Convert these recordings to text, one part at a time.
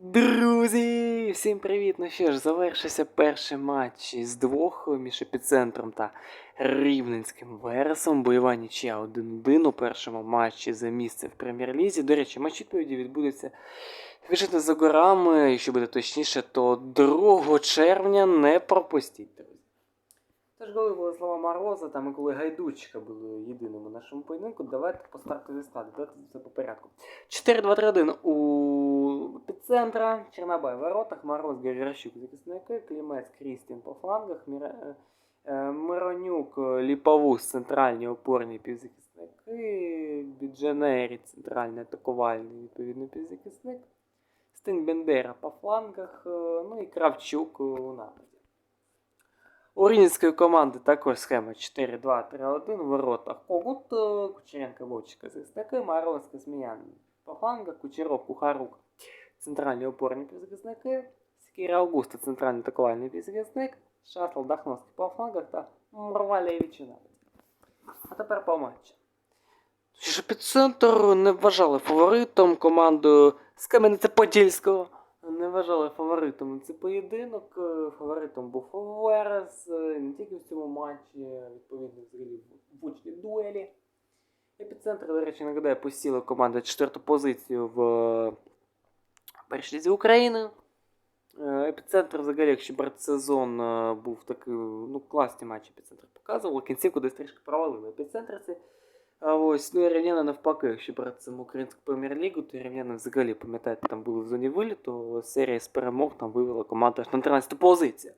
Друзі, всім привіт! Ну що ж, завершився перший матч із двох між епіцентром та Рівненським Вересом. Бойова нічия 1-1 у першому матчі за місце в прем'єр-лізі. До речі, матч відповіді відбудеться вишити за горами, якщо буде точніше, то 2 червня не пропустіть, друзі. Тож, коли Владислава Мороза та Миколи Гайдучка були єдиними в нашому поєдинку, давайте по стартовій складі, давайте все по порядку. 4-2-3-1 у епіцентра, Чернобай в воротах, Мороз, Геращук, захисники, Клімець, Крістін по флангах, Міра... е, е, Миронюк, е, центральні опорні півзахисники, Бідженері, центральний атакувальний відповідно півзахисник, Стин Бендера по флангах, е, ну і Кравчук у нападі. У Рівненської команди також схема 4-2-3-1 в воротах. Когут, Кучеренко, Вовчика, захисники, Мороз, Косміян по флангах, Кучеров, Кухарук, центральні опорні півзахисники, Скіра Аугуста, центральний атакувальний півзахисник, Шатл, Дахновський по флангах та Морвалєвич А тепер по матчу. Що ж епіцентр не вважали фаворитом команду з Кам'янця-Подільського. Не вважали фаворитом цей поєдинок. Е, Фаворитом був Верес, е, не тільки в цьому матчі, відповідно взагалі в учній дуелі. Епіцентр, до речі, нагадаю, посіла команда четверту позицію в е, першій лізі України. Епіцентр, взагалі, якщо брати сезон, був такий, ну, класні матчі епіцентр показував. Кінцівку десь трішки провалили. Епіцентр це а ось, ну і рівняно навпаки, якщо брати саму українську прем'єр-лігу, то рівняно взагалі, пам'ятаєте, там були в зоні виліту, серія з перемог там вивела команда аж на 13 позицію.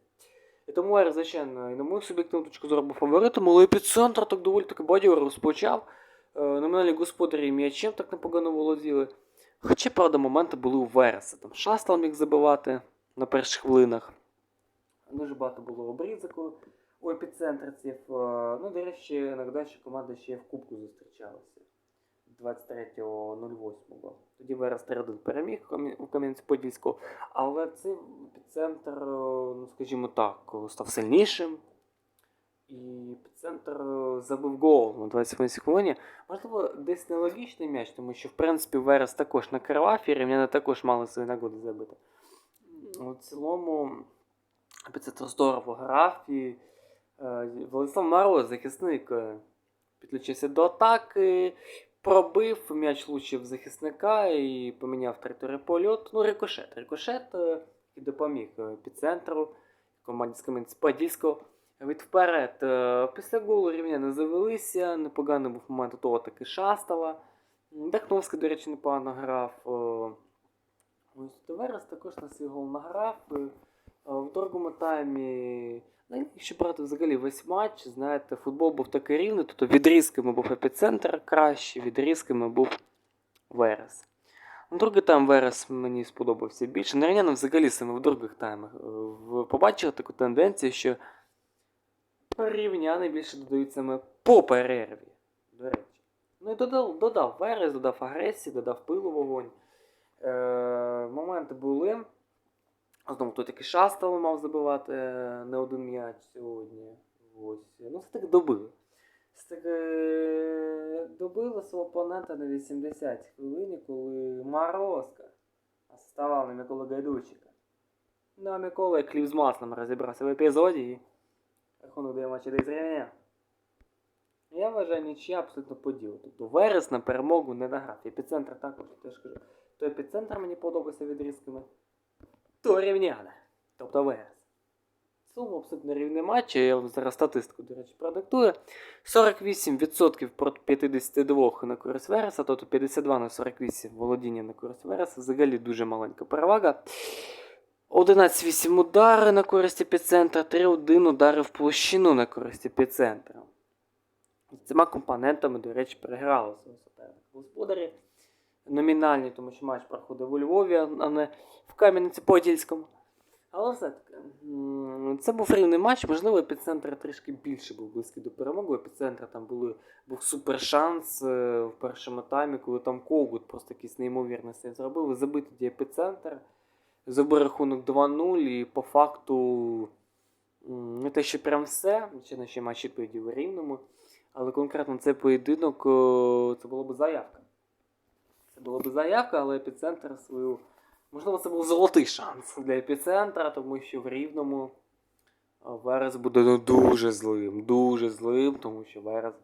І тому я, звичайно, і на мою суб'єктивну точку зору був фаворитом, але епіцентр так доволі таки бадьоро розпочав. Номінальні господарі м'ячем так непогано володіли. Хоча, правда, моменти були у Вереса. Там Шастал міг забивати на перших хвилинах. Дуже багато було обрізок у епіцентрців. Е, Ну, до речі, нагадаю, що команда ще в Кубку зустрічалася 23.08. Тоді Верес 3-1 переміг у Кам'янці-Подільську. Але цей епіцентр, е, ну скажімо так, став сильнішим. І епіцентр е, забив гол на 28 хвилині. Можливо, десь нелогічний м'яч, тому що, в принципі, Верес також накривав, і рівняни також мали свої нагоди забити. У цілому, епіцентр здорово грав і Владислав Мороз, захисник, е, підключився до атаки, пробив, м'яч влучив захисника і поміняв траєкторію польоту. Ну, рикошет. Рикошет е, і допоміг е, епіцентру команді з Кам'янець-Подільського. Від вперед. Е, Після голу рівня не завелися, непоганий був момент у того таки шастала. Дахновський, до речі, непогано грав. Е, Ось Товерес також на свій гол награв. Е, е, В другому таймі, якщо брати взагалі весь матч, знаєте, футбол був такий рівний, тобто відрізками був епіцентр краще, відрізками був Верес. Ну, Другий тайм Верес мені сподобався більше. Нарівняно взагалі саме в других таймах. е, Побачили таку тенденцію, що рівняни більше додають саме по перерві. До речі. Ну і додав, додав Верес, додав агресії, додав пилу вогонь. Е, моменти були. Знову тут такий шастал мав забивати е, не один м'яч сьогодні. Ось. Ну, все таки добили. Все таки е, добили свого опонента на 80 хвилині, коли Морозка ставав на Микола Гайдучика. Ну, а Микола як хліб з маслом розібрався в епізоді і рахунок дає матчі десь рівня. Я вважаю нічия абсолютно по ділу. Тобто Верес на перемогу не награв. Епіцентр також, теж кажу. То епіцентр мені подобається відрізками, то рівняне. Тобто Верес. В цілому абсолютно рівний матч. Я вам зараз статистику, до речі, продиктую. 48% проти 52% на користь Вереса, тобто 52 на 48 володіння на користь Вереса. Взагалі дуже маленька перевага. 11-8 удари на користь епіцентра, 3-1 удари в площину на користь епіцентра. З цими компонентами, до речі, переграли свого суперника господарі. Номінальні, тому що матч проходив у Львові, а не в Кам'янці-Подільському. Але все-таки, це був рівний матч, можливо, епіцентр трішки більше був близький до перемоги. У епіцентра там були, був супер шанс е, в першому таймі, коли там Когут просто якийсь неймовірний сейв зробив. Забив тоді епіцентр, забив рахунок 2-0 і по факту не те, що прям все, ще ще матч відповіді в рівному. Але конкретно цей поєдинок це була б заявка. Це була б заявка, але епіцентр свою Можливо, це був золотий шанс для епіцентра, тому що в рівному е, Верес буде ну, дуже злим, дуже злим, тому що Верес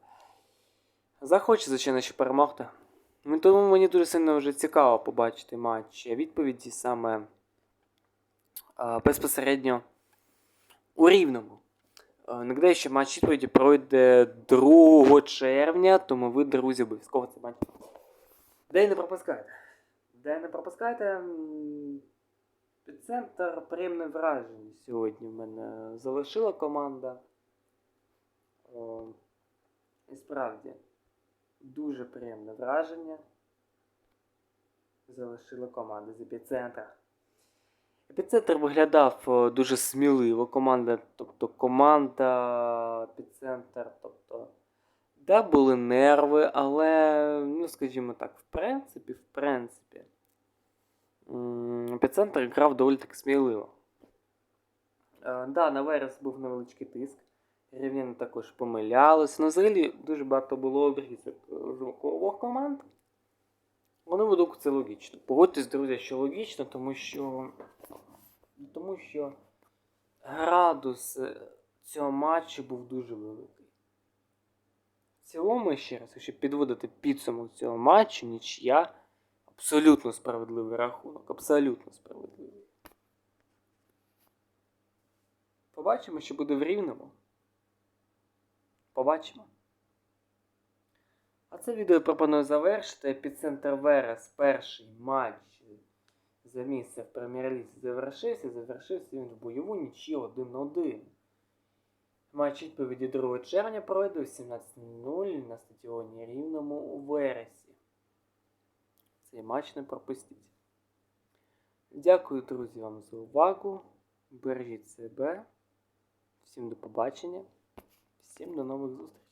захоче, звичайно, ще перемогти. Ну, Тому мені дуже сильно вже цікаво побачити матч відповіді саме е, безпосередньо у рівному. Е, Нагадаю, що матч відповіді пройде 2 червня, тому ви, друзі, обов'язково цей матч. Де не пропускайте. Де не пропускайте. Центр приємне враження сьогодні в мене залишила команда. О, і справді, дуже приємне враження. Залишила команда з епіцентра. Епіцентр виглядав дуже сміливо. Команда, тобто команда епіцентр, тобто. Да, були нерви, але, ну, скажімо так, в принципі, в принципі. Епіцентр грав доволі таки сміливо. Е, да, на Верес був невеличкий тиск. Рівняно також помилялися. Ну, взагалі дуже багато було обрізок е, обох команд. Вони ведуть це логічно. Погодьтесь, друзі, що логічно, тому що. Тому що градус е, цього матчу був дуже великий. Цілому, ще раз, якщо підводити підсумок цього матчу, нічия абсолютно справедливий рахунок. Абсолютно справедливий. Побачимо, що буде в рівному. Побачимо. А це відео пропоную завершити. Епіцентр Верес перший матч за місце в прем'єр-лізі завершився. Завершився він в бойову нічі 1-1. Матч відповіді 2 червня пройде о 17.00 на стадіоні Рівному у Вересі. Цей матч не пропустіть. Дякую, друзі, вам за увагу. Бережіть себе. Всім до побачення. Всім до нових зустрічей.